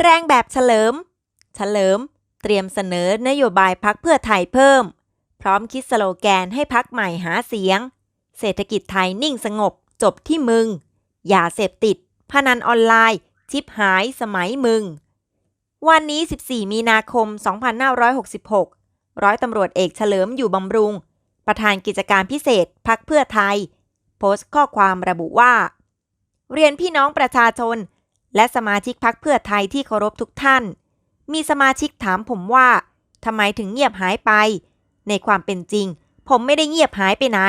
แรงแบบเฉลิม เฉลิม เตรียมเสนอนโยบายพักเพื่อไทยเพิ่ม พร้อมคิดสโลแกนให้พักใหม่หาเสียง เศรษฐกิจไทยนิ่งสงบ จบที่มึง อย่าเสพติด พนันออนไลน์ ชิปหายสมัยมึง วันนี้ 14 มีนาคม 2566 ร้อยตำรวจเอกเฉลิมอยู่บำรุง ประธานกิจการพิเศษพักเพื่อไทย โพสต์ข้อความระบุว่า เรียนพี่น้องประชาชน และสมาชิกพักเพื่อไทยที่เคารพทุกท่าน มีสมาชิกถามผมว่าทำไมถึงเงียบหายไป ในความเป็นจริง ผมไม่ได้เงียบหายไปไหน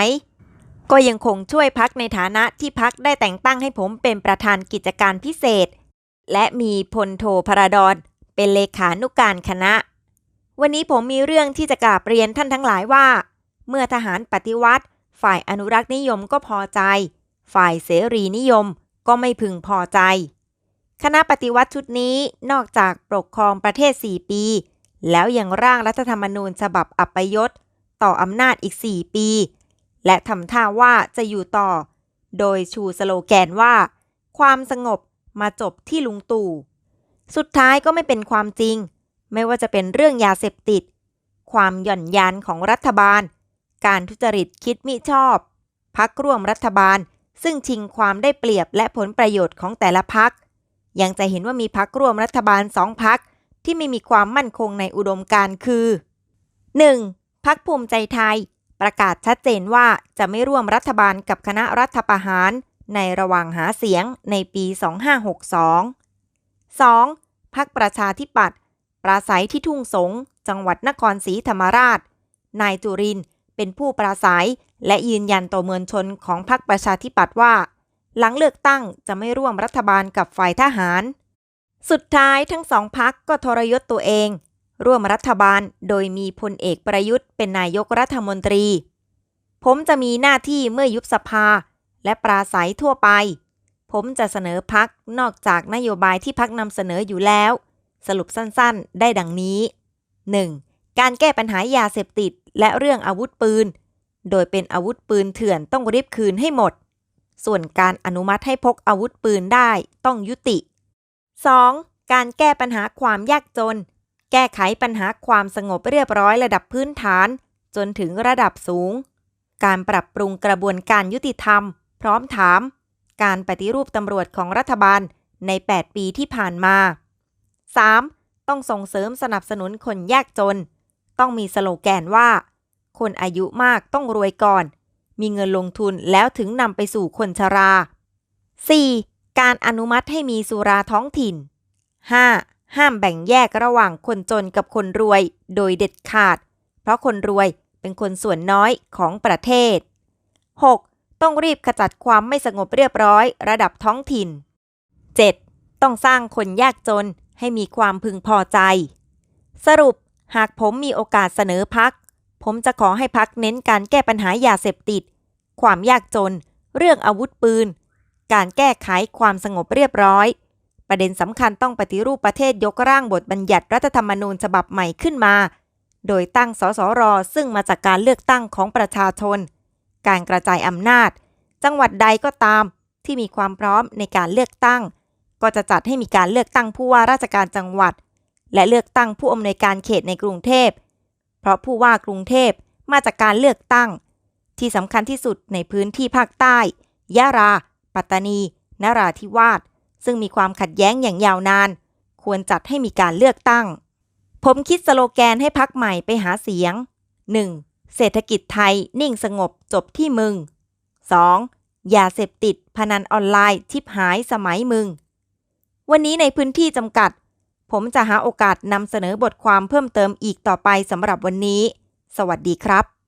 ก็ยังคงช่วยพักในฐานะที่พักได้แต่งตั้งให้ผมเป็นประธานกิจการพิเศษ และมีพลโทพระดอนเป็นเลขานุการคณะ วันนี้ผมมีเรื่องที่จะกราบเรียนท่านทั้งหลายว่า เมื่อทหารปฏิวัติ ฝ่ายอนุรักษ์นิยมก็พอใจ ฝ่ายเสรีนิยมก็ไม่พึงพอใจ คณะปฏิวัติชุดนี้นอกจากปกครองประเทศ 4 ปี แล้วยังร่างรัฐธรรมนูญฉบับอัปยศต่ออำนาจอีก 4 ปี และทำท่าว่าจะอยู่ต่อ โดยชูสโลแกนว่า ความสงบมาจบที่ลุงตู่ สุดท้ายก็ไม่เป็นความจริง ไม่ว่าจะเป็นเรื่องยาเสพติด ความหย่อนยานของรัฐบาล การทุจริตคิดมิชอบ พักร่วมรัฐบาล ซึ่งชิงความได้เปรียบและผลประโยชน์ของแต่ละพัก ยังจะเห็นว่ามีพักร่วมรัฐบาลสองพักที่ไม่มีความมั่นคงในอุดมการคือ 1. พักภูมิใจไทย ประกาศชัดเจนว่าจะไม่ร่วมรัฐบาลกับคณะรัฐประหาร ในระหว่างหาเสียงในปี 2562 2. พักประชาธิปัตย์ปราศัยที่ทุ่งสง จังหวัดนครศรีธรรมราช นายจุรินเป็นผู้ปราศัย และยืนยันต่อมวลชนของพรรคประชาธิปัตย์ว่า หลังเลือกตั้งจะไม่ร่วมรัฐบาลกับฝ่ายทหาร สุดท้ายทั้งสองพักก็ทรยศตัวเอง ร่วมรัฐบาลโดยมีพลเอกประยุทธ์เป็นนายกรัฐมนตรี ผมจะมีหน้าที่เมื่อยุบสภา และปราศัยทั่วไป ผมจะเสนอพักนอกจากนโยบายที่พักนำเสนออยู่แล้ว สรุปสั้นๆ ได้ดังนี้ 1. การแก้ปัญหายาเสพติดและเรื่องอาวุธปืน โดยเป็นอาวุธปืนเถื่อนต้องรีบคืนให้หมด ส่วนการอนุมัติให้พกอาวุธปืนได้ต้องยุติ 2. การแก้ปัญหาความยากจน แก้ไขปัญหาความสงบเรียบร้อยระดับพื้นฐาน จนถึงระดับสูง การปรับปรุงกระบวนการยุติธรรม พร้อมถาม การปฏิรูปตำรวจของรัฐบาลใน 8 ปีที่ผ่านมา 3. ต้องส่งเสริมสนับสนุนคนยากจน ต้องมีสโลแกนว่า คนอายุมากต้องรวยก่อน มีเงินลงทุนแล้วถึงนำไปสู่คนชรา 4. การอนุมัติให้มีสุราท้องถิ่น 5. ห้ามแบ่งแยกระหว่างคนจนกับคนรวยโดยเด็ดขาด เพราะคนรวยเป็นคนส่วนน้อยของประเทศ 6. ต้องรีบขจัดความไม่สงบเรียบร้อยระดับท้องถิ่น 7. ต้องสร้างคนยากจนให้มีความพึงพอใจ สรุปหากผมมีโอกาสเสนอพัก ผมจะขอให้พักเน้นการแก้ปัญหายาเสพติด ความยากจน เรื่องอาวุธปืน การแก้ไขความสงบเรียบร้อย ประเด็นสำคัญต้องปฏิรูปประเทศยกร่างบทบัญญัติรัฐธรรมนูญฉบับใหม่ขึ้นมา โดยตั้งสสรซึ่งมาจากการเลือกตั้งของประชาชน การกระจายอำนาจ จังหวัดใดก็ตาม ที่มีความพร้อมในการเลือกตั้ง ก็จะจัดให้มีการเลือกตั้งผู้ว่าราชการจังหวัด และเลือกตั้งผู้อำนวยการเขตในกรุงเทพ เพราะผู้ว่ากรุงเทพมาจากการเลือกตั้ง ที่สำคัญที่สุดในพื้นที่ภาคใต้ ยะรา ปัตตานี นราธิวาส ซึ่งมีความขัดแย้งอย่างยาวนาน ควรจัดให้มีการเลือกตั้ง ผมคิดสโลแกนให้พักใหม่ไปหาเสียง 1. เศรษฐกิจไทยนิ่งสงบจบที่มึง 2. ยาเสพติดพนันออนไลน์ชิบหายสมัยมึง วันนี้ในพื้นที่จำกัด ผมจะหาโอกาสนำเสนอบทความเพิ่มเติมอีกต่อไปสำหรับวันนี้ สวัสดีครับ